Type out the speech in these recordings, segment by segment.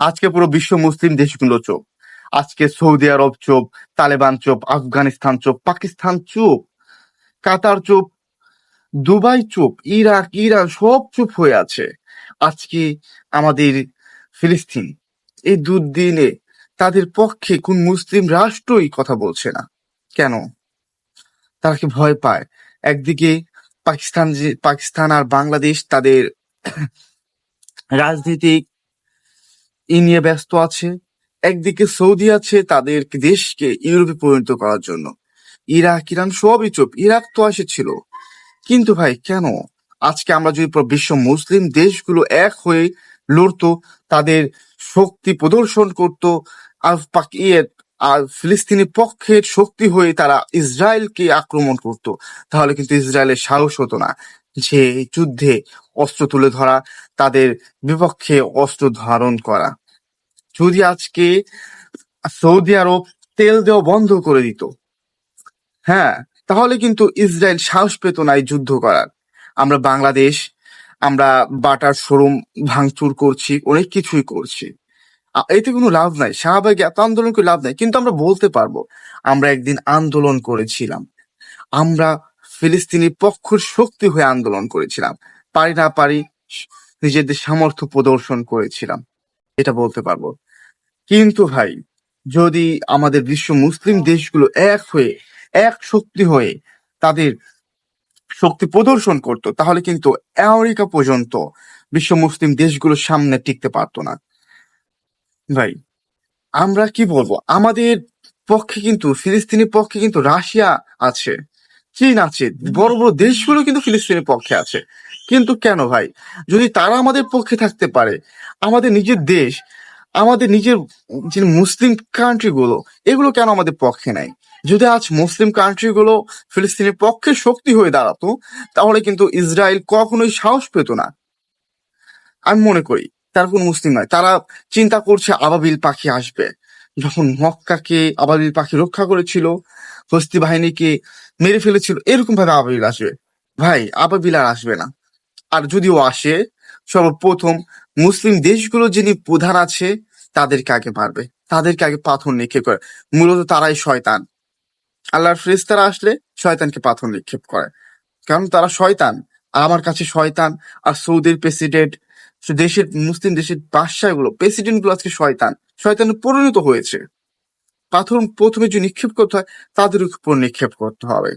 আজকে পুরো বিশ্ব মুসলিম দেশগুলো চোপ আজকে সৌদি আরব চোপ তালেবান চোপ আফগানিস্তান চোপ পাকিস্তান চুপ কাতার চুপ দুবাই চোপ ইরাক, ইরান সব চুপ হয়ে আছে। আজকে আমাদের ফিলিস্তিন, এই দুদিনে তাদের পক্ষে কোন মুসলিম রাষ্ট্রই কথা বলছে না। কেন? তারা কি ভয় পায়? একদিকে পাকিস্তান যে, পাকিস্তান আর বাংলাদেশ তাদের রাজনৈতিক ই নিয়ে ব্যস্ত আছে, একদিকে সৌদি আছে, তাদের দেশকে ইউরোপে পরিণত করার জন্য। ইরাক, ইরান সবই চুপ, ইরাক তো এসেছিল। কিন্তু ভাই, কেন? আজকে আমরা যদি বিশ্ব মুসলিম দেশগুলো এক হয়ে লড়তো, তাদের শক্তি প্রদর্শন করত, আর ইয়ে আর ফিলিস্তিনের পক্ষের শক্তি হয়ে তারা ইসরায়েলকে আক্রমণ করত, তাহলে কিন্তু ইসরায়েলের সাহস হতো না। যে যুদ্ধে অস্ত্র তুলে ধরা, তাদের বিপক্ষে অস্ত্র ধারণ করা। যদি আজকে সৌদি আরব তেল দেওয়া বন্ধ করে দিত হ্যাঁ তাহলে কিন্তু ইসরায়েল সাহস পেত না এই যুদ্ধ করার। আমরা বাংলাদেশ, আমরা বাটার শোরুম ভাঙচুর করছি, অনেক কিছুই করছি। এতে কোনো লাভ নাই, শাহবাগ এত আন্দোলন করে লাভ নাই, কিন্তু আমরা বলতে পারব, আমরা একদিন আন্দোলন করেছিলাম। আমরা ফিলিস্তিনি পক্ষের শক্তি হয়ে আন্দোলন করেছিলাম। পারি না পারি নিজেদের সামর্থ্য প্রদর্শন করেছিলাম। এটা বলতে পারব। কিন্তু ভাই, যদি আমাদের বিশ্ব মুসলিম দেশগুলো এক হয়ে, এক শক্তি হয়ে তাদের শক্তি প্রদর্শন করত, তাহলে কিন্তু আমেরিকা পর্যন্ত বিশ্ব মুসলিম দেশগুলোর সামনে টিকতে পারতো না। ভাই, আমরা কি বলব? আমাদের পক্ষে কিন্তু, ফিলিস্তিনের পক্ষে কিন্তু রাশিয়া আছে। চীন আছে, বড় বড় দেশগুলো কিন্তু ফিলিস্তিনের পক্ষে আছে। কিন্তু কেন ভাই? যদি তারা আমাদের পক্ষে থাকতে পারে, আমাদের নিজের দেশ, আমাদের নিজের যে মুসলিম কান্ট্রি গুলো এগুলো কেন আমাদের পক্ষে নাই? যদি আজ মুসলিম কান্ট্রি গুলো ফিলিস্তিনের পক্ষে শক্তি হয়ে দাঁড়াতো, তাহলে কিন্তু ইসরায়েল কখনোই সাহস পেত না। আমি মনে করি, তারা কোন মুসলিম নয়, তারা চিন্তা করছে আবাবিল পাখি আসবে। যখন মক্কাকে আবাবিল পাখি রক্ষা করেছিল হস্তি বাহিনীকে মেরে ফেলেছিল, এরকম ভাবে আবাবিল আসবে। ভাই, আবাবিল আর আসবে না। আর যদিও আসে, সর্বপ্রথম মুসলিম দেশগুলো যিনি প্রধান আছে, তাদেরকে আগে মারবে। তাদেরকে আগে পাথর নিক্ষেপ করে। মূলত তারাই শয়তান। আল্লাহর ফেরেশতারা আসলে শয়তানকে পাথর নিক্ষেপ করে। কারণ তারা শয়তান। আমার কাছে শয়তান আর সৌদির প্রেসিডেন্ট, দেশের, মুসলিম দেশের বাদশাহগুলো প্রেসিডেন্টগুলো আজকে শয়তান। শয়তানে পরিণত হয়েছে। পাথর প্রথমে যে নিক্ষেপ করতে হয়, তাদের উপর নিক্ষেপ করতে হবে।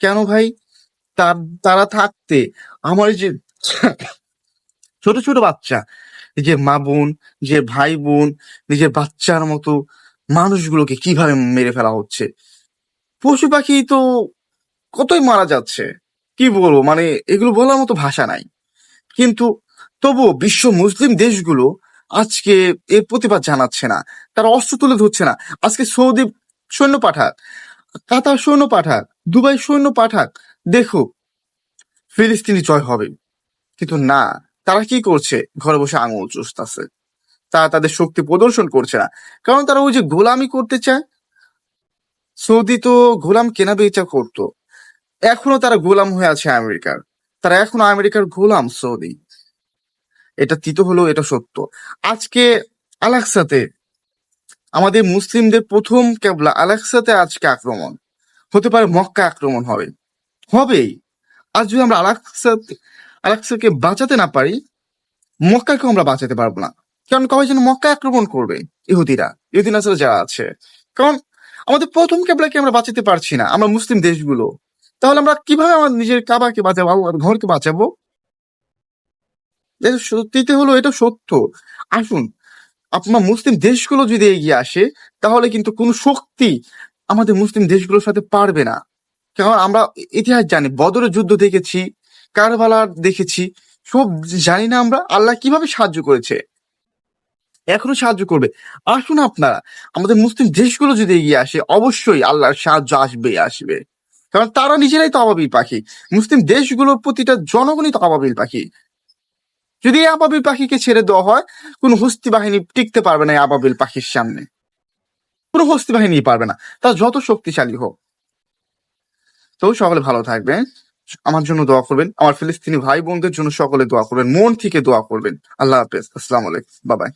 কেন ভাই? তার, তারা থাকতে আমার যে ছোট ছোট বাচ্চা যে মা বোন যে ভাই বোন নিজের বাচ্চার মতো মানুষগুলোকে কীভাবে মেরে ফেলা হচ্ছে? পশু পাখি তো কতই মারা যাচ্ছে, কি বলব? মানে এগুলো বলার মতো ভাষা নাই। কিন্তু তবুও বিশ্ব মুসলিম দেশগুলো আজকে এর প্রতিবাদ জানাচ্ছে না। তারা অস্ত্র তুলে ধরছে না। আজকে সৌদি সৈন্য পাঠাক, কাতার সৈন্য পাঠাক, দুবাই সৈন্য পাঠাক, দেখো, ফিলিস্তিনি জয় হবে। কিন্তু না, তারা কি করছে? ঘরে বসে আঙুল চুষতেছে। তারা তাদের শক্তি প্রদর্শন করছে না। কারণ তারা ওই যে গোলামি করতে চায়, সৌদি তো গোলাম কেনা বেচা করতো। এখনও তারা গোলাম হয়ে আছে আমেরিকার। তারা এখনও আমেরিকার গোলাম সৌদি। এটা তিত হলো এটা সত্য। আজকে আলাক্সাতে আমাদের মুসলিমদের প্রথম কেবলা, আলাক্সাতে আজকে আক্রমণ। হতে পারে মক্কা আক্রমণ হবে। হবেই। আজ যদি আমরা আলাক্সা আলাক্সাকে বাঁচাতে না পারি, মক্কাকেও আমরা বাঁচাতে পারব না। কারণ কবে যেন মক্কা আক্রমণ করবে ইহুদিরা ইহুদিন আসলে যারা আছে। কারণ আমাদের প্রথম কেবলাকে আমরা বাঁচাতে পারছি না, আমরা মুসলিম দেশগুলো। তাহলে আমরা কীভাবে আমার নিজের কাবাকে বাঁচাবো ঘরকে বাঁচাবো? সত্যিতে হলো এটা সত্য। আসুন, আপনার মুসলিম দেশগুলো যদি এগিয়ে আসে, তাহলে কিন্তু কোনো শক্তি আমাদের মুসলিম দেশগুলোর সাথে পারবে না। কারণ আমরা ইতিহাস জানি, বদরের যুদ্ধ দেখেছি, কারবালার দেখেছি, সব জানি না আমরা আল্লাহ কীভাবে সাহায্য করেছে। এখনও সাহায্য করবে। আসুন আপনারা, আমাদের মুসলিম দেশগুলো যদি এগিয়ে আসে, অবশ্যই আল্লাহর সাহায্য আসবে আসবে। কারণ তারা নিজেরাই তো আবাবিল পাখি। মুসলিম দেশগুলোর প্রতিটা জনগণই তো আবাবিল পাখি। যদি এই আবাবিল পাখিকে ছেড়ে দেওয়া হয়, কোন হস্তি বাহিনী টিকতে পারবে না এই আবাবিল পাখির সামনে। কোনো হস্তি বাহিনী পারবে না। তা যত শক্তিশালী হোক। তো সকলে ভালো থাকবেন। আমার জন্য দোয়া করবেন। আমার ফিলিস্তিনি ভাই বোনদের জন্য সকলে দোয়া করবেন। মন থেকে দোয়া করবেন। আল্লাহ হাফেজ। আসসালাম আলাইকুম। বাবাই